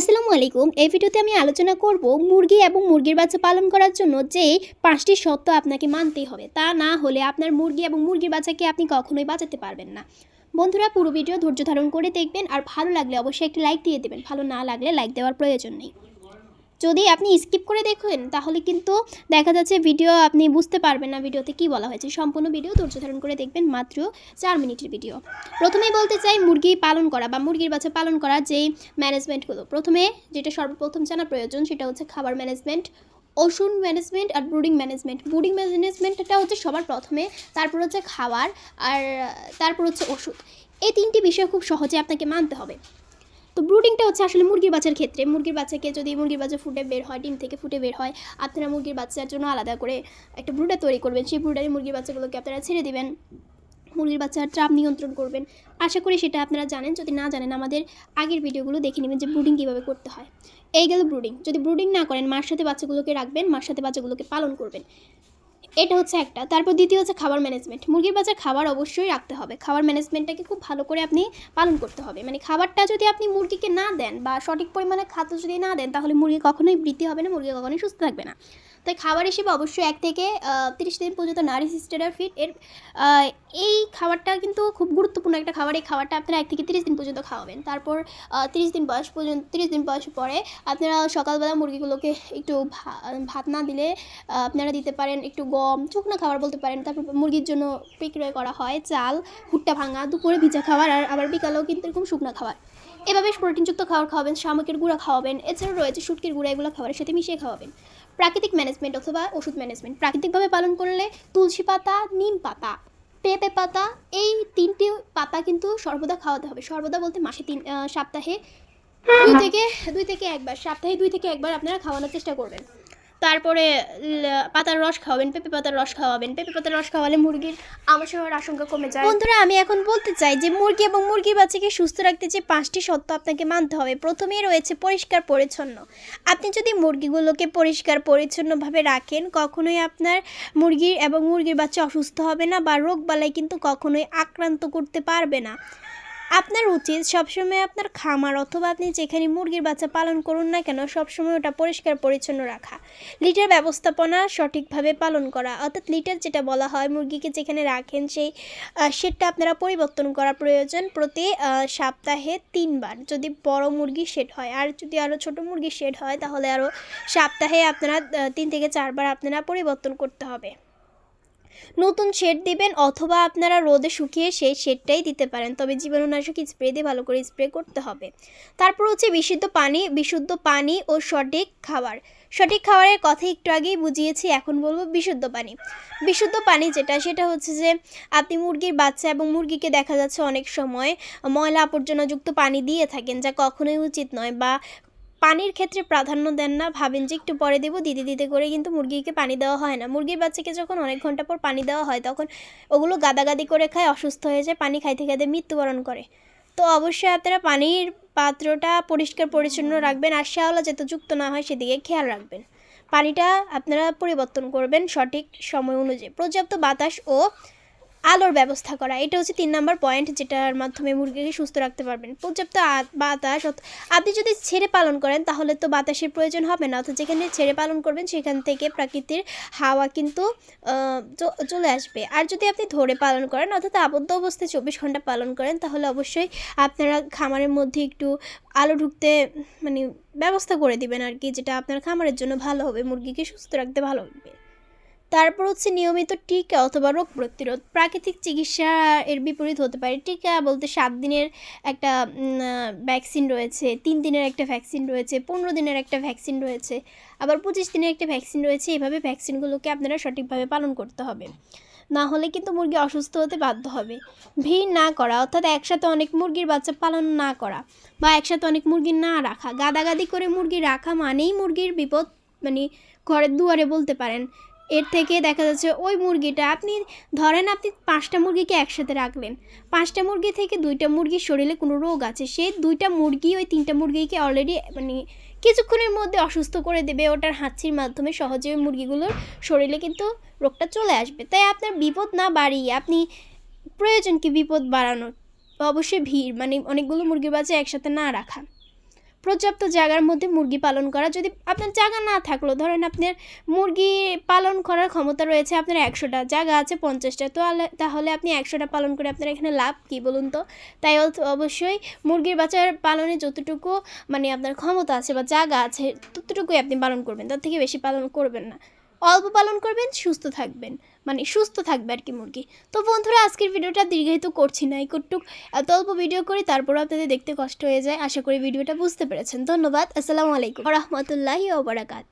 আসসালামু আলাইকুম। এই ভিডিওতে আমি আলোচনা করব মুরগি এবং মুরগির বাচ্চা পালন করার জন্য যে পাঁচটি সত্য আপনাকে মানতেই হবে। তা না হলে আপনার মুরগি এবং মুরগির বাচ্চাকে আপনি কখনোই বাঁচাতে পারবেন না। বন্ধুরা, পুরো ভিডিও ধৈর্য ধারণ করে দেখবেন। আর ভালো লাগলে অবশ্যই একটি লাইক দিয়ে দেবেন। ভালো না লাগলে লাইক দেওয়ার প্রয়োজন নেই। যদি আপনি স্কিপ করে দেখেন, তাহলে কিন্তু দেখা যাচ্ছে ভিডিও আপনি বুঝতে পারবেন না ভিডিওতে কি বলা হয়েছে। সম্পূর্ণ ভিডিও ধৈর্য ধারণ করে দেখবেন মাত্র চার মিনিটের ভিডিও। প্রথমেই বলতে চাই মুরগি পালন করা বা মুরগির বাচ্চা পালন করা যেই ম্যানেজমেন্টগুলো। প্রথমে যেটা সর্বপ্রথম জানা প্রয়োজন, সেটা হচ্ছে খাবার ম্যানেজমেন্ট, ওষুধ ম্যানেজমেন্ট আর ব্রুডিং ম্যানেজমেন্ট। ব্রুডিং ম্যানেজমেন্টটা হচ্ছে সবার প্রথমে, তারপর হচ্ছে খাবার আর তারপর হচ্ছে ওষুধ। এই তিনটি বিষয় খুব সহজে আপনাকে মানতে হবে। তো ব্রুডিংটা হচ্ছে আসলে মুরগির বাচ্চার ক্ষেত্রে। মুরগির বাচ্চাকে যদি মুরগির বাচ্চা ফুটে বের হয়, ডিম থেকে ফুটে বের হয়, আপনারা মুরগির বাচ্চার জন্য আলাদা করে একটা ব্রুডার তৈরি করবেন। সেই ব্রুডারে মুরগির বাচ্চাগুলোকে আপনারা ছেড়ে দেবেন। মুরগির বাচ্চার চাপ নিয়ন্ত্রণ করবেন। আশা করি সেটা আপনারা জানেন। যদি না জানেন, আমাদের আগের ভিডিওগুলো দেখে নেবেন যে ব্রুডিং কীভাবে করতে হয়। এই গেল ব্রুডিং যদি ব্রুডিং না করেন, মার সাথে বাচ্চাগুলোকে রাখবেন, মার সাথে বাচ্চাগুলোকে পালন করবেন। এটা হচ্ছে একটা। তারপর দ্বিতীয় হচ্ছে খাবার ম্যানেজমেন্ট মুরগির বাজার খাবার অবশ্যই রাখতে হবে। খাবার ম্যানেজমেন্টটাকে খুব ভালো করে আপনি পালন করতে হবে। মানে খাবারটা যদি আপনি মুরগিকে না দেন বা সঠিক পরিমাণে খাদ্য যদি না দেন, তাহলে মুরগি কখনোই বৃদ্ধি হবে না, মুরগি কখনোই সুস্থ থাকবে না। তাই খাবার হিসেবে অবশ্যই এক থেকে তিরিশ দিন পর্যন্ত নারী সিস্টেরার ফিট এর এই খাবারটা কিন্তু খুব গুরুত্বপূর্ণ একটা খাবার। এই খাবারটা আপনারা এক থেকে তিরিশ দিন পর্যন্ত খাওয়াবেন। তারপর তিরিশ দিন বয়স পর্যন্ত, তিরিশ দিন বয়স পরে আপনারা সকালবেলা মুরগিগুলোকে একটু ভাত না দিলে আপনারা দিতে পারেন একটু গম শুকনো খাবার বলতে পারেন। তারপর মুরগির জন্য বিক্রয় করা হয় চাল, ভুট্টা ভাঙা, দুপুরে ভিজা খাবার, আর আবার বিকালেও কিন্তু এরকম শুকনো খাবার। এভাবে প্রোটিনযুক্ত খাবার খাওয়াবেন, শামুকের গুঁড়া খাওয়াবেন, এছাড়াও রয়েছে শুটকির গুঁড়া, এগুলো খাবারের সাথে মিশিয়ে খাওয়াবেন। প্রাকৃতিক ম্যানেজমেন্ট অথবা ওষুধ ম্যানেজমেন্ট। প্রাকৃতিকভাবে পালন করলে তুলসী পাতা, নিম পাতা, পেঁপে পাতা, এই তিনটি পাতা কিন্তু সর্বদা খাওয়াতে হবে। সর্বদা বলতে মাসে তিন সপ্তাহে দুই থেকে দুই থেকে একবার, সপ্তাহে দুই থেকে একবার আপনারা খাওয়ানোর চেষ্টা করবেন। তারপরে পাতার রস খাওয়াবেন, পেঁপে পাতার রস খাওয়াবেন। পেঁপে পাতার রস খাওয়ালে মুরগির আমাশয় হওয়ার আশঙ্কা কমে যায়। বন্ধুরা, আমি এখন বলতে চাই যে, মুরগি এবং মুরগির বাচ্চাকে সুস্থ রাখতে যে পাঁচটি সত্য আপনাকে মানতে হবে। প্রথমেই রয়েছে পরিষ্কার পরিচ্ছন্ন। আপনি যদি মুরগিগুলোকে পরিষ্কার পরিচ্ছন্নভাবে রাখেন, কখনোই আপনার মুরগির এবং মুরগির বাচ্চা অসুস্থ হবে না বা রোগ বালাই কিন্তু কখনোই আক্রান্ত করতে পারবে না। আপনার উচিত সবসময় আপনার খামার অথবা আপনি যেখানে মুরগির বাচ্চা পালন করুন না কেন, সবসময় ওটা পরিষ্কার পরিচ্ছন্ন রাখা। লিটার ব্যবস্থাপনা সঠিকভাবে পালন করা। অর্থাৎ লিটার যেটা বলা হয় মুরগিকে যেখানে রাখেন সেই শেডটা আপনারা পরিবর্তন করা প্রয়োজন প্রতি সপ্তাহে তিনবার। যদি বড় মুরগি শেড হয়, আর যদি আরও ছোট মুরগির শেড হয়, তাহলে আরও সপ্তাহে আপনারা তিন থেকে চারবার আপনারা পরিবর্তন করতে হবে। নতুন শেড দিবেন অথবা আপনারা রোদে শুকিয়ে সেই শেডটাই দিতে পারেন। তবে জীবাণুনাশক স্প্রে দিয়ে ভালো করে স্প্রে করতে হবে। তারপর হচ্ছে বিশুদ্ধ পানি বিশুদ্ধ পানি ও সঠিক খাবার। সঠিক খাবারের কথা একটু আগেই বুঝিয়েছি, এখন বলব বিশুদ্ধ পানি। বিশুদ্ধ পানি যেটা, সেটা হচ্ছে যে আপনি মুরগির বাচ্চা এবং মুরগিকে দেখা যাচ্ছে অনেক সময় ময়লা আবর্জনাযুক্ত পানি দিয়ে থাকেন, যা কখনোই উচিত নয় বা পানির ক্ষেত্রে প্রাধান্য দেন না। ভাবেন যে একটু পরে দেবো, দিতে দিতে করে কিন্তু মুরগিকে পানি দেওয়া হয় না। মুরগির বাচ্চাকে যখন অনেক ঘণ্টা পর পানি দেওয়া হয়, তখন ওগুলো গাদাগাদি করে খায়, অসুস্থ হয়ে যায়, পানি খাইতে খাইতে মৃত্যুবরণ করে। তো অবশ্যই আপনারা পানির পাত্রটা পরিষ্কার, পরিচ্ছন্ন রাখবেন আর শ্যাওলা যাতে যুক্ত না হয়, সেদিকে খেয়াল রাখবেন। পানিটা আপনারা পরিবর্তন করবেন সঠিক সময় অনুযায়ী। পর্যাপ্ত বাতাস ও আলোর ব্যবস্থা করা। এটা হচ্ছে তিন নম্বর পয়েন্ট যেটার মাধ্যমে মুরগিকে সুস্থ রাখতে পারবেন। পর্যাপ্ত বাতাস আপনি যদি ছেড়ে পালন করেন তাহলে তো বাতাসের প্রয়োজন হবে না। অর্থাৎ যেখানে ছেড়ে পালন করবেন সেখান থেকে প্রাকৃতিক হাওয়া কিন্তু চলে আসবে। আর যদি আপনি ধরে পালন করেন, অর্থাৎ আবদ্ধ অবস্থায় চব্বিশ ঘণ্টা পালন করেন, তাহলে অবশ্যই আপনারা খামারের মধ্যে একটু আলো ঢুকতে মানে ব্যবস্থা করে দিবেন আর কি, যেটা আপনার খামারের জন্য ভালো হবে। মুরগিকে সুস্থ রাখতে ভালো হবে। তারপর হচ্ছে নিয়মিত টিকা অথবা রোগ প্রতিরোধ। প্রাকৃতিক চিকিৎসা এর বিপরীত হতে পারে। টিকা বলতে সাত দিনের একটা ভ্যাকসিন রয়েছে, তিন দিনের একটা ভ্যাকসিন রয়েছে, পনেরো দিনের একটা ভ্যাকসিন রয়েছে, আবার পঁচিশ দিনের একটা ভ্যাকসিন রয়েছে। এভাবে ভ্যাকসিনগুলোকে আপনারা সঠিকভাবে পালন করতে হবে। না হলে কিন্তু মুরগি অসুস্থ হতে বাধ্য হবে। ভিড় না করা, অর্থাৎ একসাথে অনেক মুরগির বাচ্চা পালন না করা বা একসাথে অনেক মুরগি না রাখা। গাদাগাদি করে মুরগি রাখা মানেই মুরগির বিপদ মানে ঘরের দুয়ারে বলতে পারেন। এর থেকে দেখা যাচ্ছে ওই মুরগিটা আপনি, ধরেন আপনি পাঁচটা মুরগিকে একসাথে রাখলেন। পাঁচটা মুরগি থেকে দুইটা মুরগির শরীরে কোনো রোগ আছে সেই দুইটা মুরগি ওই তিনটা মুরগিকে অলরেডি মানে কিছুক্ষণের মধ্যে অসুস্থ করে দেবে, ওটার হাঁচির মাধ্যমে সহজে ওই মুরগিগুলোর শরীরে কিন্তু রোগটা চলে আসবে। তাই আপনার বিপদ না বাড়িয়ে আপনি, প্রয়োজন কি বিপদ বাড়ানোর? অবশ্যই ভিড় মানে অনেকগুলো মুরগির বাচ্চা একসাথে না রাখা। পর্যাপ্ত জায়গার মধ্যে মুরগি পালন করা। যদি আপনার জায়গা না থাকল, ধরেন আপনার মুরগি পালন করার ক্ষমতা রয়েছে আপনার একশোটা, জায়গা আছে পঞ্চাশটা, তো তাহলে আপনি একশোটা পালন করে আপনার এখানে লাভ কী বলুন তো? তাই অবশ্যই মুরগির বাচ্চার পালনে যতটুকু মানে আপনার ক্ষমতা আছে বা জায়গা আছে, ততটুকুই আপনি পালন করবেন, তার থেকে বেশি পালন করবেন না। অল্প পালন করবেন, সুস্থ থাকবেন। মানে সুস্থ থাকবে আর কি মুরগি। তো বন্ধুরা, আজকের ভিডিওটা দীর্ঘায়িত করছি না একটুক এত অল্প ভিডিও করি তারপর আপনাদের দেখতে কষ্ট হয়ে যায়। আশা করি ভিডিওটা বুঝতে পেরেছেন। ধন্যবাদ। আসসালামু আলাইকুম। রহমতুল্লাহি ওবরাকাত